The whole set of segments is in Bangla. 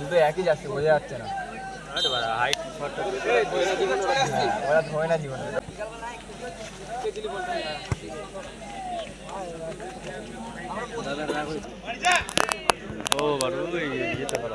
দুটো একই যাচ্ছে বোঝা যাচ্ছে না। হয় না জীবনে। ও বারো যেতে পারো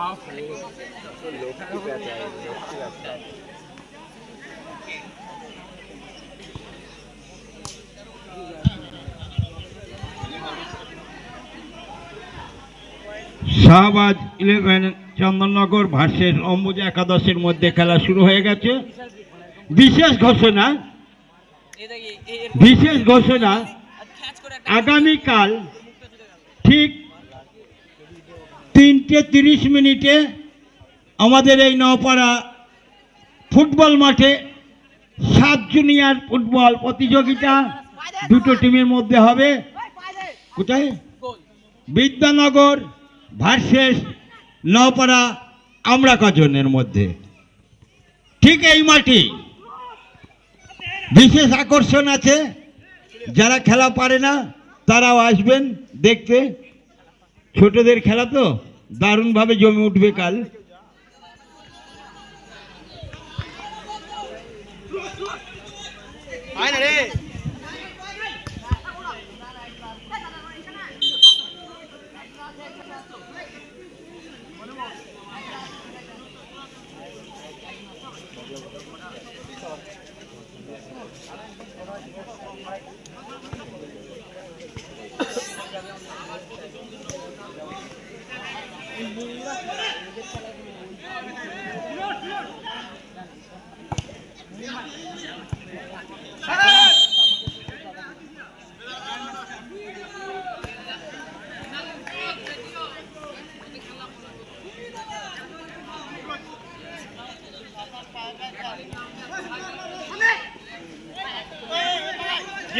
শাহবাজ ইলেভেন, চন্দননগর ভার্সেস অম্বুজা একাদশের মধ্যে খেলা শুরু হয়ে গেছে। বিশেষ ঘোষণা বিশেষ ঘোষণা, আগামীকাল ঠিক তিনটে তিরিশ মিনিটে আমাদের এই নপাড়া ফুটবল মাঠে সাত জুনিয়র ফুটবল প্রতিযোগিতা দুটো টিমের মধ্যে হবে। কোথায়? বিদ্যানগর ভার্সেস নপাড়া আমরা কজনের মধ্যে। ঠিক এই মাটি বিশেষ আকর্ষণ আছে। যারা খেলা পারে না, তারাও আসবেন দেখতে। ছোটদের খেলা তো দারুণভাবে জমে উঠবে কাল। দিয়ে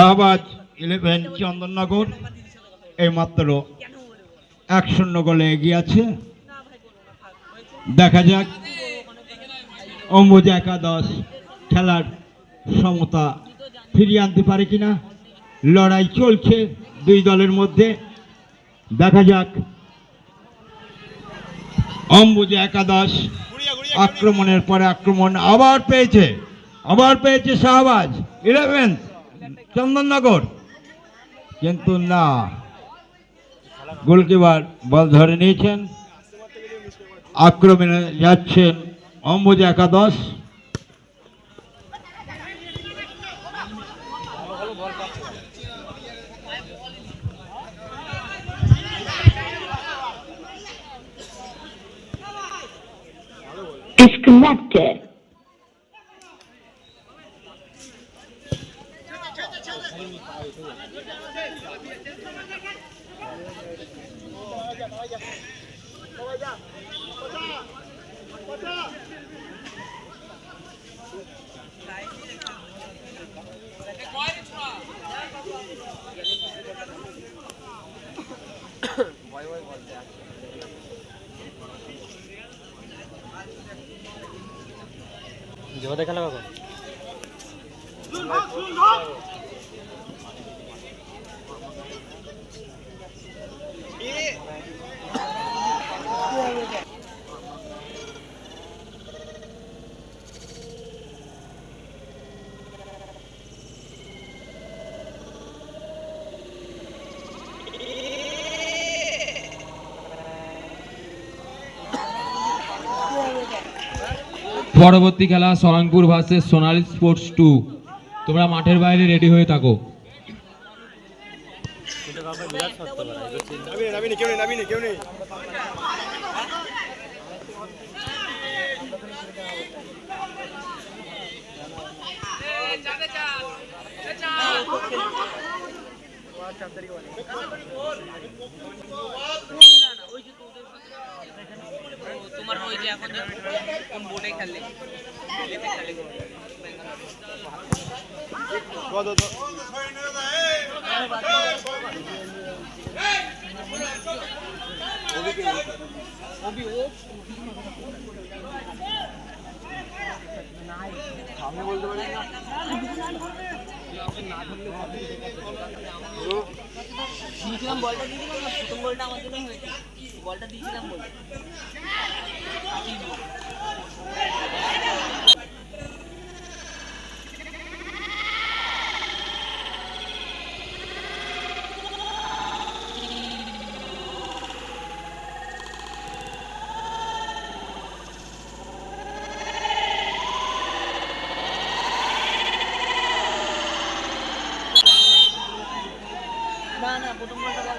শাহবাজ ইলেভেন, চন্দননগর, এইমাত্র এক শূন্য গোলে এগিয়ে আছে। দেখা যাক, অম্বুজা একাদশ খেলার সমতা ফিরিয়ে আনতে পারে কিনা। লড়াই চলছে দুই দলের মধ্যে। দেখা যাক, অম্বুজা একাদশ আক্রমণের পরে আক্রমণ আবার পেয়েছে আবার পেয়েছে শাহবাজ, ইলেভেন। চন্দননগর কিন্তু না গোলকিপার বল ধরে নিয়েছেন আক্রমণে যাচ্ছেন অম্বুজ একাদশ disconnected. খেলা কখন? পরবর্তী খেলা Sarangpur versus Sonali sports two তোমরা মাঠের বাইরে রেডি হয়ে থাকো। তোমার ওই যে এখন যে কোন বোর্ডে খেললে লেপে খেলে কোন দিয়েছিলাম বলটা দিয়েছিলাম না প্রথম বলটা আমার জন্য হয়েছে। বলটা দিয়েছিলাম বলটা না না প্রথম বলটা বল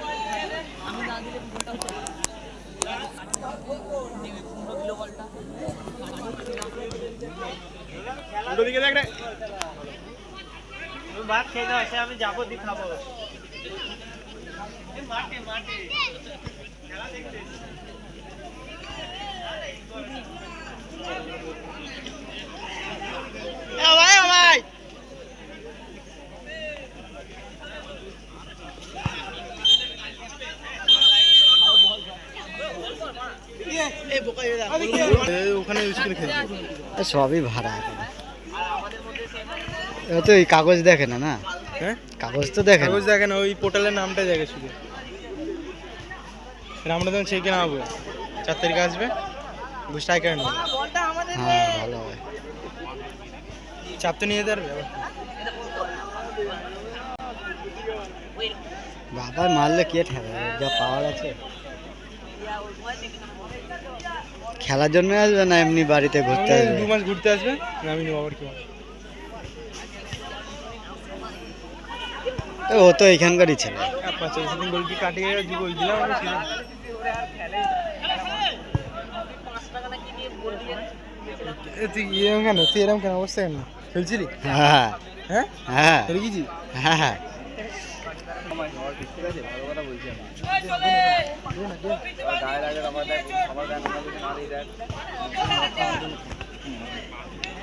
আমি না দিলে বলটা হচ্ছে পনেরো কিলো বলটা ভাত খেয়ে দাও সে আমি যাব দি খাব সবই ভাড়া এখন ও তো এই কাগজ দেখে না না? হ্যাঁ? কাগজ তো দেখে না। কাগজ দেখে না ওই পোর্টালের নামটা দেখে শুধু। আমরা তখন সেই কেনা হব। চার তারিখে আসবে। স্ট্রাইকার নেবে হ্যাঁ ভালো হবে চাপ তো নিয়ে যেতে পারবে বাবা মারলে কে ঠেকাবে যা পাওয়ার আছে। খেলার জন্য আসবে না এমনি বাড়িতে ঘুরতে আসবে? দু মাস ঘুরতে আসবে আমি নেব আবার কি ও তো এখানকারই ছেলে। আর পাঁচ ছয় দিন গোল কি কাটিয়ে এরকম কেন? তুই এরকম কেন? অবস্থা কেন খেলছিলি? হ্যাঁ। হ্যাঁ? হ্যাঁ। খেলে গেছি হ্যাঁ।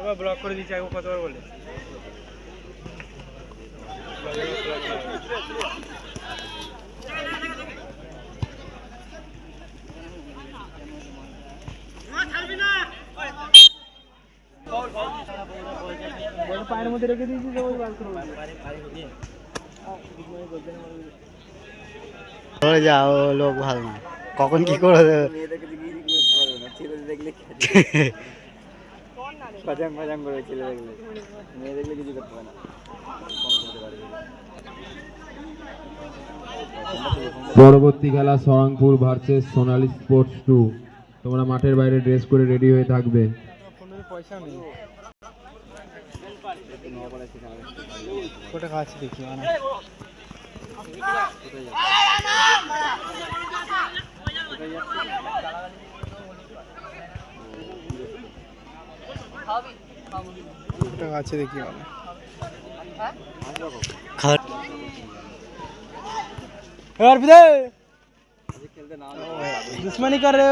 এবার ব্লক করে দিচ্ছি আগে কতবার বলে? পায়ের মধ্যে রেখে দিয়েছি ওই বার করে ধরে যা ও লোক ভালো না। কখন কি করে দেবে? করে ছেলে দেখলে। মেয়ে দেখলে কিছু করতে পারে না। পরবর্তী খেলা Sarangpur versus Sonali sports two তোমরা মাঠের বাইরে ড্রেস করে রেডি হয়ে থাকবে। আছে দেখি কর রে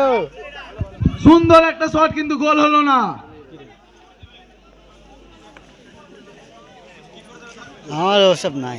সুন্দর একটা শট কিন্তু গোল হলো না আমার ওসব নাই।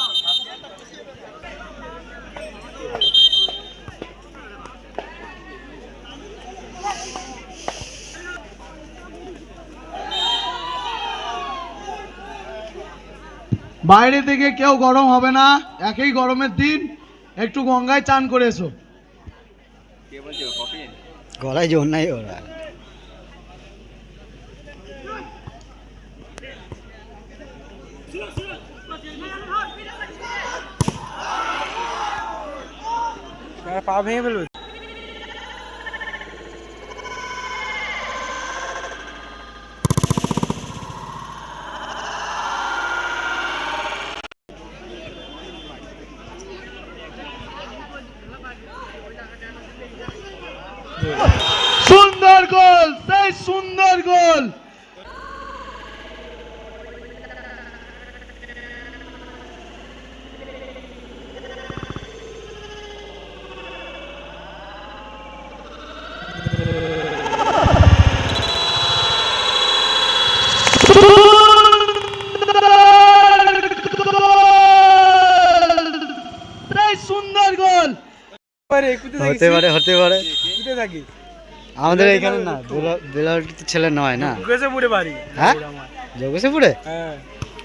বাইরে থেকে কেউ গরম হবে না। একই গরমের দিন একটু গঙ্গায় চান করে এসো। গলায় জোর নাই ওরা পা ভেঙে ফেলবে সুন্দর গোল সেই সুন্দর গোল সেই সুন্দর গোল হতে পারে হতে পারে। থাকি। আমাদের এখানে না বেলাউটিতে ছেলে নয় না। যোগেশপুরে বাড়ি। হ্যাঁ? যোগেশপুরে হ্যাঁ।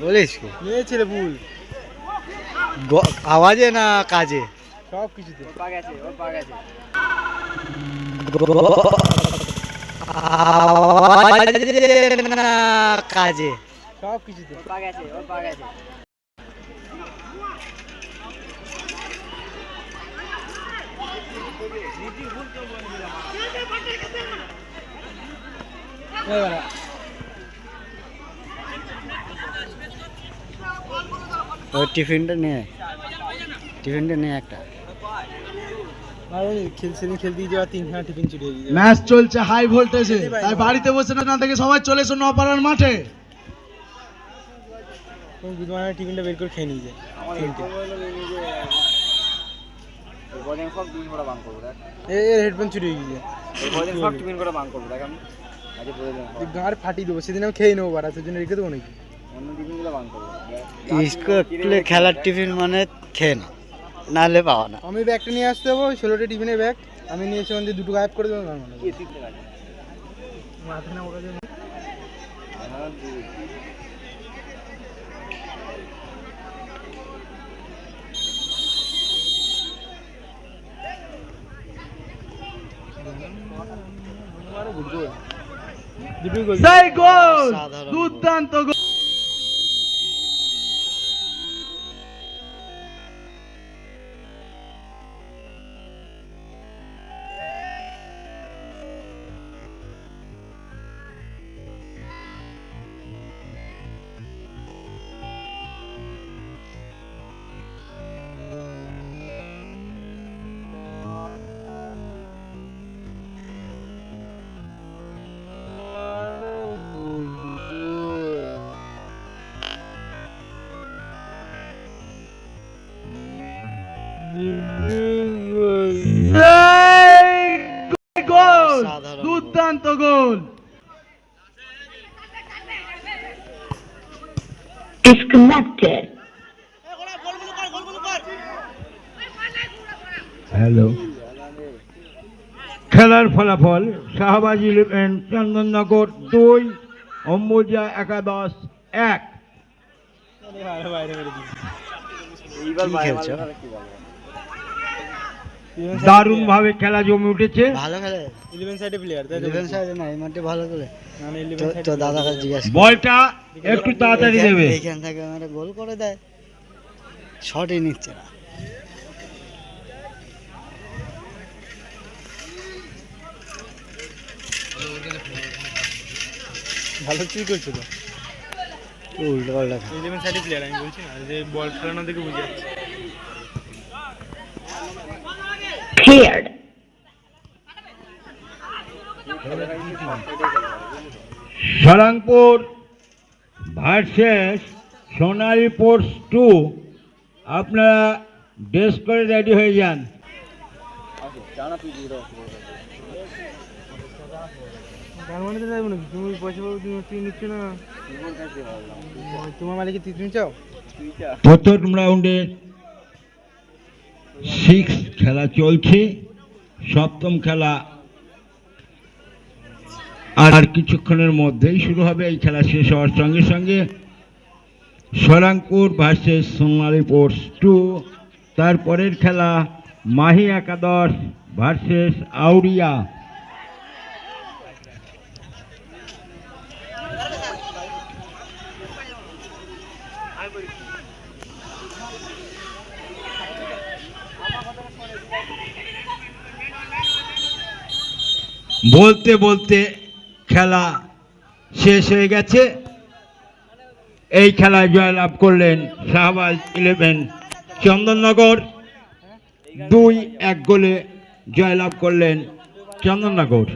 বলিস কি? মেয়ে ছেলে ভুল আওয়াজে না কাজে? সব কিছুতে। পা গেছে ওর পা গেছে আওয়াজে না কাজে? সব কিছুতে পা গেছে ওর পা গেছে ওই টিফিনটা নিয়ে টিফিনটা নিয়ে একটা। খেলছে নি খেলতে যাওয়া তিনখানা টিফিন চুরি ম্যাচ চলছে হাই ভোল্টেজে। তাই বাড়িতে বসে না থেকে সবাই চলে এসো নপাড়ার মাঠে। টিফিনটা বের করে খেয়ে নিয়ে যায় তিনটে সব টিফিন করে বাং করব দেখ। এ এর হেডফোন চুরি হয়ে গেছে। সব টিফিন করে বাং করব দেখ আমি। আজকে বলে দিলাম। গাঁড় ফাটিয়ে দেবো সেদিন আমি খেয়ে নেব বাড়া সেদিন রেখে দেবো নাকি? অন্য টিফিনগুলো বাং করব স্কুলে খেলার টিফিন মানে খেয়ে না নাহলে পাওয়া না। আমি ব্যাগটা নিয়ে আসতে হব ষোলোটা টিফিনের ব্যাগ। আমি নিয়ে এসে ওখান দুটো গায়েব করে দেবো না মানে মাথা না ওটা দিয়ে দুটোই গোল সেই গোল দুর্দান্ত গোল disconnected. হ্যালো খেলার ফলাফল শাহবাজ ইলেভেন চন্দননগর দুই অম্বুজা একাদশ এক এইবার কি বাইরে খেলছো? মারলে কি বলব? দারুণ ভাবে খেলা জমে উঠেছে। ভালো খেলে। ইলেভেন সাইডে প্লেয়ার তাই তো? ইলেভেন সাইডে না এই মাঠে ভালো খেলে। না না তো তো দাদা কাছে জিজ্ঞাসা বলটা একটু তাড়াতাড়ি দেবে এইখান থেকে আমরা গোল করে দেয়। শটই নিচ্ছে না। ভালো কি করছ তো উল্টো পাল্টা খেলে। ইলেভেন সাইডে প্লেয়ার আমি বলছি না যে বল খেলানো দেখে বুঝে যাচ্ছে। Cleared. Sarangpur versus Sonali sports two আপনারা ড্রেস করে রেডি হয়ে যান মানে তুমি পয়সা পাবো তুমি তুই নিচ্ছ না। তোমার মালিকে তুমি চাও। প্রথম রাউন্ডে সিক্স খেলা চলছে। সপ্তম খেলা আর কিছুক্ষণের মধ্যেই শুরু হবে। এই খেলা শেষ হওয়ার সঙ্গে সঙ্গে Sarangpur versus Sonali sports two. তারপরের খেলা মাহি একাদশ ভার্সেস আউরিয়া বলতে বলতে খেলা শেষ হয়ে গেছে। এই খেলায় জয়লাভ করলেন শাহবাজ ইলেভেন চন্দননগর। দুই এক গোলে জয়লাভ করলেন চন্দননগর।